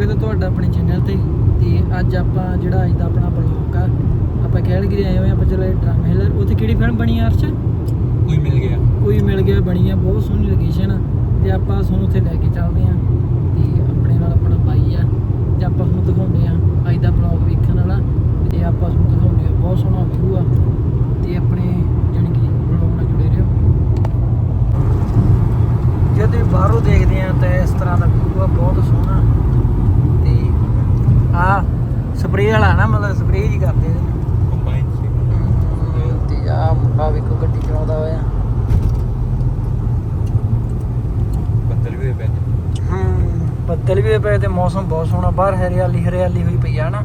ਸਵਾਗਤ ਹੈ ਤੁਹਾਡਾ ਆਪਣੇ ਚੈਨਲ ਤੇ। ਤੇ ਅੱਜ ਆਪਾਂ ਜਿਹੜਾ ਅੱਜ ਦਾ ਆਪਣਾ ਬਲੌਗ ਆ ਆਪਾਂ ਕੈਲਗਰੀ ਆਏ ਹੋਏ ਆਪਾਂ ਚਲੇ ਡਰਮ ਹਿਲਰ ਉੱਥੇ ਕਿਹੜੀ ਫਿਲਮ ਬਣੀ ਆ ਅਰਸ਼? ਕੋਈ ਮਿਲ ਗਿਆ। ਕੋਈ ਮਿਲ ਗਿਆ ਬਣੀ ਆ ਬਹੁਤ ਸੋਹਣੀ ਲੋਕੇਸ਼ਨ ਆ। ਤੇ ਆਪਾਂ ਤੁਹਾਨੂੰ ਉੱਥੇ ਲੈ ਕੇ ਚੱਲਦੇ ਆ ਤੇ ਆਪਣੇ ਨਾਲ ਆਪਣਾ ਬਾਈ ਆ ਤੇ ਆਪਾਂ ਤੁਹਾਨੂੰ ਦਿਖਾਉਂਦੇ ਆ ਅੱਜ ਦਾ ਬਲੌਗ ਵੇਖਣ ਵਾਲਾ ਤੇ ਆਪਾਂ ਤੁਹਾਨੂੰ ਦਿਖਾਉਂਦੇ ਆ ਬਹੁਤ ਸੋਹਣਾ ਵਿਊ ਆ ਤੇ ਆਪਣੇ ਜਾਣੀ ਕਿ ਬਲੌਗ ਨਾਲ ਜੁੜੇ ਰਹੋ ਜਦੋਂ ਵੀ ਬਾਹਰੋਂ ਦੇਖਦੇ ਆ ਤਾਂ ਇਸ ਤਰ੍ਹਾਂ ਦਾ ਵਿਊ ਆ ਬਹੁਤ ਸੋਹਣਾ ਤੇ ਆ ਸਪਰੇਅ ਵਾਲਾ ਨਾ ਮਤਲਬ ਸਪਰੇਅ ਜੀ ਕਰਦੇ ਨੇ ਕੰਬਾਈਨ ਸੀ ਤੇ ਆ ਮੁੰਡਾ ਵੇਖੋ ਗੱਡੀ ਚਲਾਉਂਦਾ ਹੋਇਆ ਬੱਦਲ ਵੀ ਹੋਏ ਪਏ ਨੇ। ਹੂੰ ਬੱਦਲ ਵੀ ਹੋਏ ਪਏ ਤੇ ਮੌਸਮ ਬਹੁਤ ਸੋਹਣਾ ਬਾਹਰ ਹਰਿਆਲੀ ਹਰਿਆਲੀ ਹੋਈ ਪਈ ਆ ਨਾ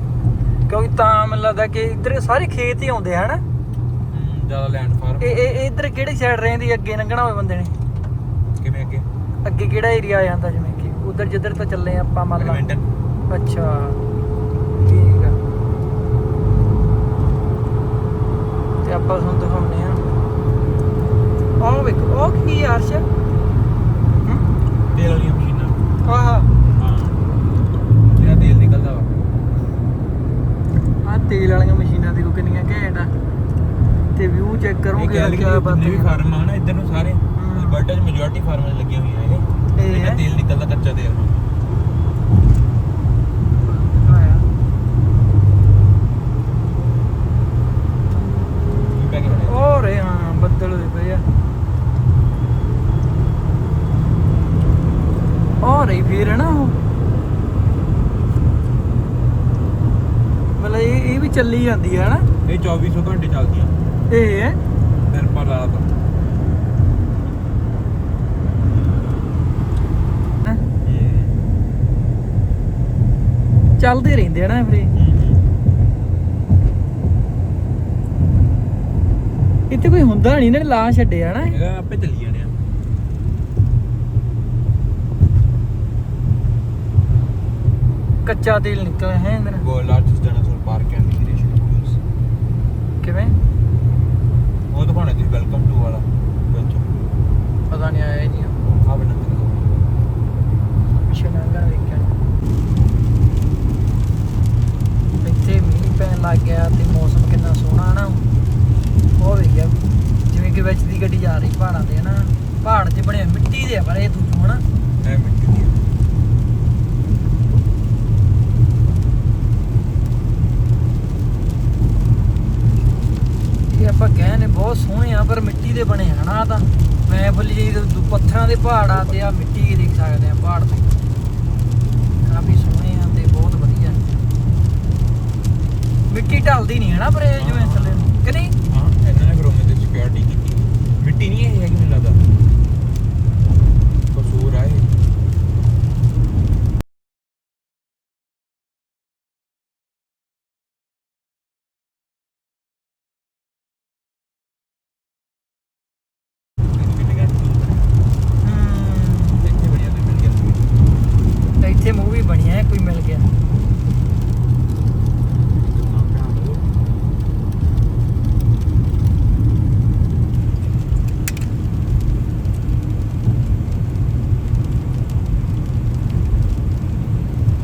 ਕਿਉਂਕਿ ਤਾਂ ਮੈਨੂੰ ਲੱਗਦਾ ਕਿ ਇੱਧਰ ਸਾਰੇ ਖੇਤ ਹੀ ਆਉਂਦੇ ਹਨ? ਹਮ, ਜ਼ਿਆਦਾ ਲੈਂਡ ਫਾਰਮ ਇਹ ਇਹ ਇੱਧਰ ਕਿਹੜੀ ਸਾਈਡ ਰਹਿੰਦੀ ਅੱਗੇ ਲੰਘਣਾ ਹੋਵੇ ਬੰਦੇ ਨੇ? ਕਿਵੇਂ ਅੱਗੇ? ਅੱਗੇ ਕਿਹੜਾ ਏਰੀਆ ਆ ਜਾਂਦਾ ਜਿਵੇਂ ਕਿ? ਉਧਰ ਜਿੱਧਰ ਤੋਂ ਚੱਲੇ ਆਪਾਂ ਮੰਨ ਲਾ। ਅੱਛਾ ਠੀਕ ਆ। ਤੇ ਆਪਾਂ ਤੁਹਾਨੂੰ ਦਿਖਾਉਂਦੇ ਆ। ਆਹ ਵੇਖੋ ਉਹ ਕੀ ਆ ਅਰਸ਼ ਹੂੰ? ਤੇਲ ਵਾਲੀਆਂ ਮਸ਼ੀਨਾਂ। ਆਹ ਹਾਂ ਜਿਹੜਾ ਤੇਲ ਨਿਕਲਦਾ ਵਾ ਆ ਤੇਲ ਵਾਲੀਆਂ ਮਸ਼ੀਨਾਂ ਦੇਖੋ ਕਿੰਨੀਆਂ ਘੈਂਟ ਆ ਤੇ ਵਿਊ ਚੈੱਕ ਕਰੋਗੇ ਕਿਆ ਬਾਤ ਹੈ ਫਾਰਮ ਆ ਨਾ ਇੱਧਰ ਨੂੰ ਸਾਰੇ ਹਮ। ਚ ਮੈਜੋਰਟੀ ਫਾਰਮਾਂ ਲੱਗੀਆਂ ਹੋਈਆਂ ਇਹ ਇਹ? ਤੇਲ ਨਿਕਲਦਾ ਕੱਚਾ ਤੇਲ ਕੀ ਪੈ ਗਿਆ ਉਹ ਰੇ ਹਾਂ ਬੱਦਲ ਹੋਏ ਪਏ ਆ ਉਹ ਰਹੀ ਫੇਰ ਹੈ ਨਾ ਉਹ ਮਤਲਬ ਇਹ ਇਹ ਵੀ ਚੱਲੀ ਜਾਂਦੀ ਹੈ ਨਾ ਇਹ 2400 ਘੰਟੇ ਚੱਲਦੀਆਂ ਇਹ ਹੈ। ਦਿਨ ਪਰ ਰਾਤ ਚੱਲਦੇ ਰਹਿੰਦੇ ਆ ਨਾ ਫਿਰ ਇਹ। ਇੱਥੇ ਕੋਈ ਹੁੰਦਾ ਨਹੀਂ ਨਾ ਲਾ ਛੱਡਿਆ ਨਾ ਇਹ। ਇਹਦਾ ਆਪੇ ਚੱਲੀ ਜਾਣੇ ਆ। ਕੱਚਾ ਤੇਲ ਨਿਕਲਿਆ ਹੈ ਇਹਦੇ ਨਾਲ world largest dinosaur park and immigration police ਕਿਵੇਂ ਉਹ ਦਿਖਾਉਣਾ ਤੁਸੀਂ ਵੈਲਕਮ ਟੂ ਵਾਲਾ ਵਿੱਚ ਪਤਾ ਨਹੀਂ ਆਇਆ ਨਹੀਂ ਆ ਬਣਾ ਪਿੱਛੇ ਲੰਘਣ ਵੇਖਿਆ ਇੱਥੇ ਮੀਂਹ ਪੈਣ ਲੱਗ ਗਿਆ ਤੇ ਮੌਸਮ ਕਿੰਨਾ ਸੋਹਣਾ ਨਾ। ਉਹ ਵੇਖਿਆ ਜਿਵੇਂ ਕਿ ਵਿੱਚ ਦੀ ਗੱਡੀ ਜਾ ਰਹੀ ਪਹਾੜਾਂ ਤੇ ਨਾ ਪਹਾੜ 'ਚ ਬਣੇ ਮਿੱਟੀ ਦੇ ਆ ਪਰ ਇਹ ਦੂਜੂ ਹਨਾ। ਐ ਮਿੰਟ ਦੀ ਇਹ ਆਪਾਂ ਕਹਿੰਦੇ ਬਹੁਤ ਸੋਹਣੇ ਆ ਪਰ ਮਿੱਟੀ ਦੇ ਬਣੇ ਆ ਨਾ ਆਹ ਤਾਂ। ਮੈਂ ਬੋਲੀ ਜੀ ਦੂ- ਪੱਥਰਾਂ ਦੇ ਪਹਾੜ ਆ ਤੇ ਆ ਮਿੱਟੀ ਦੇਖ ਸਕਦੇ ਆ ਪਹਾੜ ਤੇ। ਕਾਫੀ ਸੋਹਣੇ ਆ ਤੇ ਬਹੁਤ ਵਧੀਆ। ਮਿੱਟੀ ਢਲਦੀ ਨਹੀਂ ਹੈ ਨਾ ਪਰ ਇਹ ਜਿਵੇਂ ਥੱਲੇ ਨੂੰ ਕਿ ਨਹੀਂ? ਹਾਂ ਇਹਨਾਂ ਨੇ ਗਰੋਮੇ ਤੇ ਸਿਕਿਉਰਿਟੀ ਕੀਤੀ ਮਿੱਟੀ ਨਹੀਂ ਇਹ ਹੈਗੀ ਮੈਨੂੰ ਲੱਗਦਾ ਕਸੂਰ ਆ ਇਹ ਹਮ, ਇੱਥੇ ਬੜੀਆਂ ਤੇ ਮਿਲ ਗਿਆ ਤੇ ਇੱਥੇ ਮੂਵੀ ਬਣੀ ਹੈ ਕੋਈ ਮਿਲ ਗਿਆ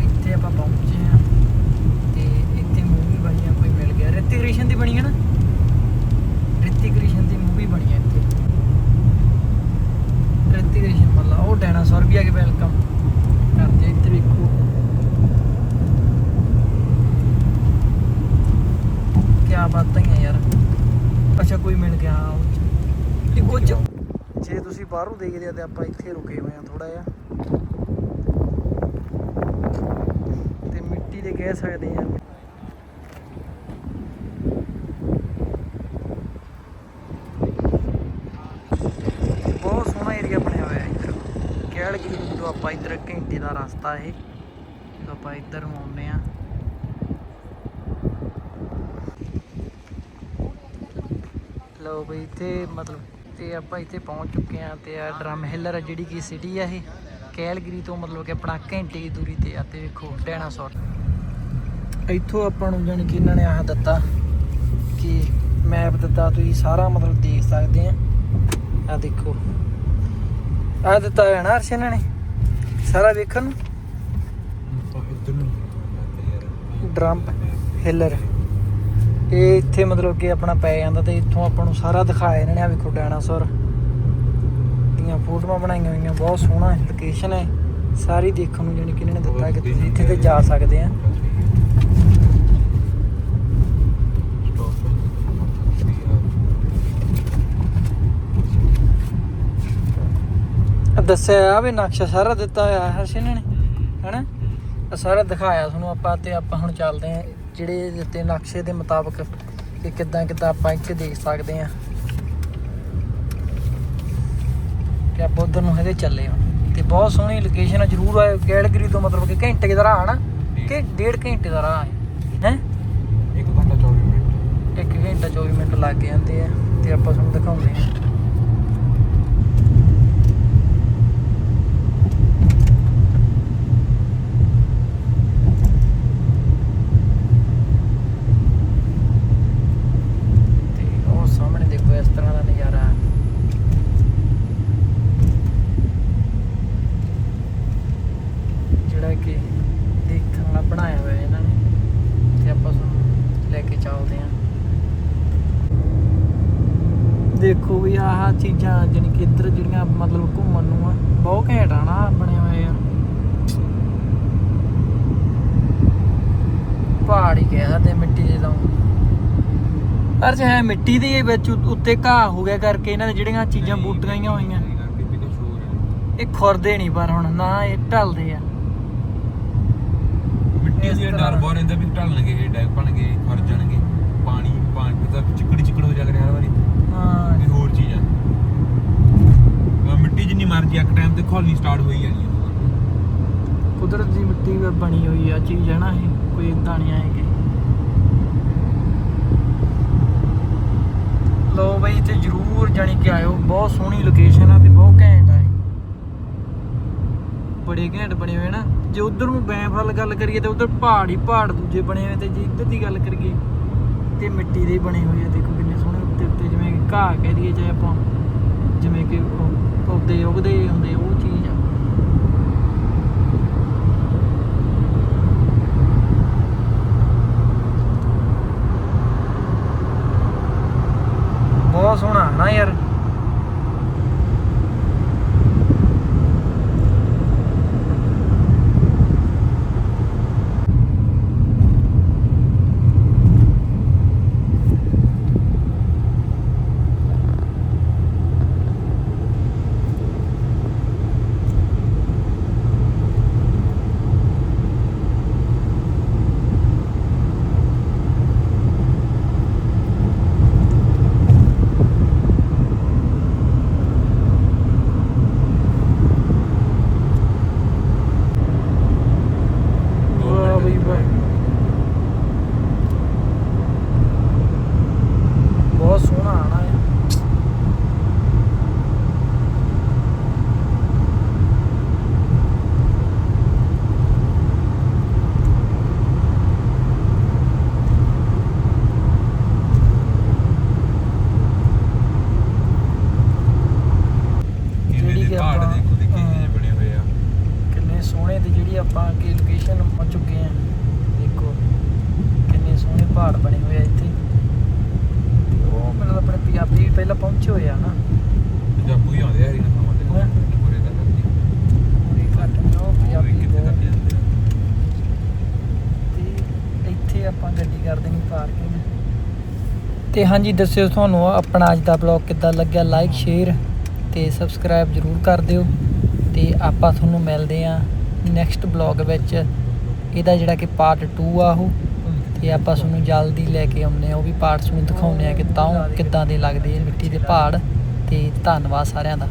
ਇੱਥੇ ਆਪਾਂ ਪਹੁੰਚੇ ਆ ਤੇ ਇੱਥੇ ਮੂਵੀ ਬਣੀ ਆ ਕੋਈ ਮਿਲ ਗਿਆ ਰਿਤਿਕ ਰੋਸ਼ਨ ਦੀ ਬਣੀ ਹੈ ਨਾ ਰਿਤਿਕ ਰੋਸ਼ਨ ਦੀ ਮੂਵੀ ਬਣੀ ਹੈ ਇੱਥੇ ਰਿਤਿਕ ਰੋਸ਼ਨ ਮਤਲਬ ਉਹ ਡਾਇਨਾਸੌਰ ਵੀ ਆ ਕੇ ਵੈਲਕਮ ਕਰਦੇ ਆ ਇੱਥੇ ਵੇਖੋ ਕੀ ਬਾਤਾਂ ਹੀ ਆ ਯਾਰ ਅੱਛਾ ਕੋਈ ਮਿਲ ਗਿਆ ਤੇ ਕੁਝ ਜੇ ਤੁਸੀਂ ਬਾਹਰੋਂ ਦੇਖਦੇ ਆ ਤੇ ਆਪਾਂ ਇੱਥੇ ਰੁਕੇ ਹੋਏ ਆ ਥੋੜਾ ਜਿਹਾ। ਤੇ ਮਿੱਟੀ ਦੇ ਕਹਿ ਸਕਦੇ ਆ ਬਹੁਤ ਸੋਹਣਾ ਏਰੀਆ ਬਣਿਆ ਹੋਇਆ ਹੈ ਇੱਧਰ ਕੈਲਗਰੀ ਤੋਂ ਆਪਾਂ ਇੱਧਰ ਘੰਟੇ ਦਾ ਰਸਤਾ ਇਹ ਆਪਾਂ ਇੱਧਰ ਨੂੰ ਆਉਂਦੇ ਆ। ਲਓ ਬਈ ਇੱਥੇ ਮਤਲਬ ਤੇ ਆਪਾਂ ਇੱਥੇ ਪਹੁੰਚ ਚੁੱਕੇ ਆ ਤੇ ਆ ਡਰਮ ਹਿੱਲਰ ਜਿਹੜੀ ਕੀ ਸਿਟੀ ਆ ਇਹ। ਕੈਲਗਰੀ ਤੋਂ ਮਤਲਬ ਕਿ ਆਪਣਾ ਘੰਟੇ ਦੀ ਦੂਰੀ ਤੇ ਆ ਤੇ ਵੇਖੋ ਡਾਇਨਾਸੌਰ ਇੱਥੋਂ ਆਪਾਂ ਨੂੰ ਜਾਣੀ ਕਿ ਇਹਨਾਂ ਨੇ ਆਹ ਦਿੱਤਾ ਕਿ ਮੈਪ ਦਿੱਤਾ ਤੁਸੀਂ ਸਾਰਾ ਮਤਲਬ ਦੇਖ ਸਕਦੇ ਆ। ਆ ਦੇਖੋ। ਆ ਦਿੱਤਾ ਹੈ ਨਾ ਅਰਸ਼ ਇਹਨਾਂ ਨੇ। ਸਾਰਾ ਵੇਖਣ ਨੂੰ? ਡਰੰਪ ਹਿੱਲਰ। ਇਹ ਇੱਥੇ ਮਤਲਬ ਕਿ ਆਪਣਾ ਪੈ ਜਾਂਦਾ ਤੇ ਇੱਥੋਂ ਆਪਾਂ ਨੂੰ ਸਾਰਾ ਦਿਖਾਇਆ ਇਹਨਾਂ ਨੇ ਆ ਵੇਖੋ ਡਾਇਨਾਸੌਰ ਦੀਆਂ ਫੋਟੋਆਂ ਬਣਾਈਆਂ ਹੋਈਆਂ ਬਹੁਤ ਸੋਹਣਾ ਲੋਕੇਸ਼ਨ ਹੈ। ਸਾਰੀ ਦੇਖਣ ਨੂੰ ਜਾਣੀ ਕਿ ਇਹਨਾਂ ਨੇ ਦਿੱਤਾ ਕਿ ਤੁਸੀਂ ਇੱਥੇ ਤੇ ਜਾ ਸਕਦੇ ਆ। ਦੱਸਿਆ ਆ ਵੀ ਨਕਸ਼ਾ ਸਾਰਾ ਦਿੱਤਾ ਹੋਇਆ ਹੈ ਹਰਸ਼ ਇਹਨਾਂ ਨੇ ਹੈਨਾ? ਸਾਰਾ ਦਿਖਾਇਆ ਤੁਹਾਨੂੰ ਆਪਾਂ ਤੇ ਆਪਾਂ ਹੁਣ ਚੱਲਦੇ ਆ ਜਿਹੜੇ ਦਿੱਤੇ ਨਕਸ਼ੇ ਦੇ ਮੁਤਾਬਕ ਕਿ ਕਿੱਦਾਂ ਕਿੱਦਾਂ ਆਪਾਂ ਇੱਥੇ ਦੇਖ ਸਕਦੇ ਆ ਤੇ ਆਪਾਂ ਉਧਰ ਨੂੰ ਹੈਗੇ ਚੱਲੇ ਹਾਂ। ਤੇ ਬਹੁਤ ਸੋਹਣੀ ਲੋਕੇਸ਼ਨ ਆ ਜਰੂਰ ਆਇਓ। ਗੈਲਗਰੀ ਤੋਂ ਮਤਲਬ ਕਿ ਘੰਟੇ ਦਾ ਰਾਹ ਨਾ ਕਿ ਡੇਢ ਘੰਟੇ ਦਾ ਰਾਹ ਹੈ। ਹੈ? ਇੱਕ ਘੰਟਾ 24 ਮਿੰਟ। ਇੱਕ ਘੰਟਾ 24 ਮਿੰਟ ਲੱਗ ਜਾਂਦੇ ਆ ਤੇ ਆਪਾਂ ਤੁਹਾਨੂੰ ਦਿਖਾਉਂਦੇ ਆ ਤੇ ਉਹ ਸਾਹਮਣੇ ਦੇਖੋ ਇਸ ਤਰ੍ਹਾਂ ਦਾ ਨਜ਼ਾਰਾ ਜਿਹੜਾ ਕਿ ਦੇਖਣ ਵਾਲਾ ਬਣਾਇਆ ਹੋਇਆ ਇਹਨਾਂ ਨੇ ਤੇ ਆਪਾਂ ਤੁਹਾਨੂੰ ਲੈ ਕੇ ਚੱਲਦੇ ਆਂ ਦੇਖੋ ਆਹ ਚੀਜ਼ਾਂ ਜਾਣੀ ਕਿ ਇੱਧਰ ਜਿਹੜੀਆਂ ਮਤਲਬ ਘੁੰਮਣ ਨੂੰ ਆ ਬਹੁਤ ਘੈਂਟ ਆ ਨਾ ਬਣੇ ਹੋਏ ਆ। ਪਹਾੜ ਹੀ ਕਹਿ ਸਕਦੇ ਆ ਮਿੱਟੀ ਦੇ ਤਾਂ। ਪਰ ਜੇ ਹੈ ਮਿੱਟੀ ਦੇ ਹੀ ਵਿੱਚ ਉੱਤੇ ਘਾਹ ਹੋ ਗਿਆ ਕਰਕੇ ਇਹਨਾਂ ਦੇ ਜਿਹੜੀਆਂ ਚੀਜ਼ਾਂ ਬੂਟੀਆਂ ਹੋਈਆਂ। ਹੋਈਆਂ ਹੈ ਇਹ ਖੁਰਦੇ ਨਹੀਂ ਪਰ ਹੁਣ ਨਾ ਇਹ ਢਲਦੇ ਆ। ਮਿੱਟੀ ਦੀ ਡਰ ਬਹੁਤ ਰਹਿੰਦਾ ਵੀ ਢਲਣਗੇ ਇਹ ਡੈਗ ਪਣਗੇ ਖਰ ਜਾਣਗੇ। ਪਾਣੀ ਪਾਣੀ ਦਾ ਚਿੱਕੜੀ ਚਿੱਕੜ ਹੋ ਜਾ ਰਿਹਾ ਹਰ ਵਾਰੀ। ਹਾਂ। ਇਹ ਹੋਰ ਚੀਜ਼ ਆ। ਮਿੱਟੀ ਜਿੰਨੀ ਮਰਜ਼ੀ ਇੱਕ ਟਾਈਮ ਤੇ ਖੋਲਣੀ ਸਟਾਰਟ ਹੋਈ ਜਾਣੀ ਆ। ਕੁਦਰਤ ਦੀ ਮਿੱਟੀ ਵਿੱਚ ਬਣੀ ਹੋਈ ਆ, ਚੀਜ਼ ਹੈ ਨਾ ਇਹ, ਕੋਈ ਇਦਾਂ ਨਹੀਂ ਆਏਗੀ। ਲੋ ਬਈ ਤੇ ਜਰੂਰ ਜਾਣੀ ਕਿ ਆਇਓ, ਬਹੁਤ ਸੋਹਣੀ ਲੋਕੇਸ਼ਨ ਆ ਤੇ ਬਹੁਤ ਘੈਂਟ ਆ ਬੜੇ ਘੈਂਟ ਬਣੇ ਹੋਏ ਨਾ। ਜੇ ਉਧਰ ਨੂੰ ਬੈਂਫਲ ਗੱਲ ਕਰੀਏ ਤੇ ਉਧਰ ਪਹਾੜ ਹੀ ਪਹਾੜ ਦੂਜੇ ਬਣੇ ਹੋਏ ਤੇ ਜੇ ਇੱਧਰ ਦੀ ਗੱਲ ਕਰੀਏ ਤੇ ਮਿੱਟੀ ਦੇ ਬਣੇ ਹੋਏ ਆ। ਦੇਖੋ ਕਿੰਨੇ ਸੋਹਣੇ ਉੱਤੇ ਉੱਤੇ ਜਿਵੇਂ ਘਾਹ ਕਹਿ ਦਈਏ ਚਾਹੇ ਆਪਾਂ, ਜਿਵੇਂ ਕਿ ਪੌਦੇ ਉਗਦੇ ਹੁੰਦੇ ਉਹ ਚੀਜ਼ Right. ਪੰਜਾਬੀ ਵੀ ਪਹਿਲਾਂ ਪਹੁੰਚੇ ਹੋਏ ਆ ਨਾ। ਪੰਜਾਬੂ ਹੀ ਆਉਂਦੇ ਆ ਹਰੀ ਨਾ ਥਾਵਾਂ ਤੇ ਹਾਂ। ਪੂਰੇ ਦਾ ਕਰਕੇ ਪੂਰੇ ਘੱਟ ਨੇ ਉਹ ਪੰਜਾਬੀ ਕਿੱਥੇ ਬਹੁਤ ਤੱਕ ਜਾਂਦੇ ਆ। ਤੇ ਇੱਥੇ ਆਪਾਂ ਗੱਡੀ ਕਰ ਦੇਣੀ ਪਾਰਕਿੰਗ। ਤੇ ਹਾਂਜੀ ਦੱਸਿਓ ਤੁਹਾਨੂੰ ਆਪਣਾ ਅੱਜ ਦਾ ਬਲੌਗ ਕਿੱਦਾਂ ਲੱਗਿਆ? ਲਾਈਕ ਸ਼ੇਅਰ ਤੇ ਸਬਸਕ੍ਰਾਈਬ ਜਰੂਰ ਕਰ ਦਿਓ। ਤੇ ਆਪਾਂ ਤੁਹਾਨੂੰ ਮਿਲਦੇ ਆ ਨੈਕਸਟ ਬਲੌਗ ਵਿੱਚ। ਇਹਦਾ ਜਿਹੜਾ ਕਿ ਪਾਰਟ 2 ਆ ਉਹ। ਤੇ ਆਪਾਂ ਤੁਹਾਨੂੰ ਜਲਦੀ ਲੈ ਕੇ ਆਉਂਦੇ ਆ ਉਹ ਵੀ ਪਾਰਟਸ ਨੂੰ ਦਿਖਾਉਂਦੇ ਆ ਕਿ ਤਾਂ ਕਿੱਦਾਂ ਦੇ ਲੱਗਦੇ ਆ ਮਿੱਟੀ ਦੇ ਪਹਾੜ, ਤੇ ਧੰਨਵਾਦ ਸਾਰਿਆਂ ਦਾ।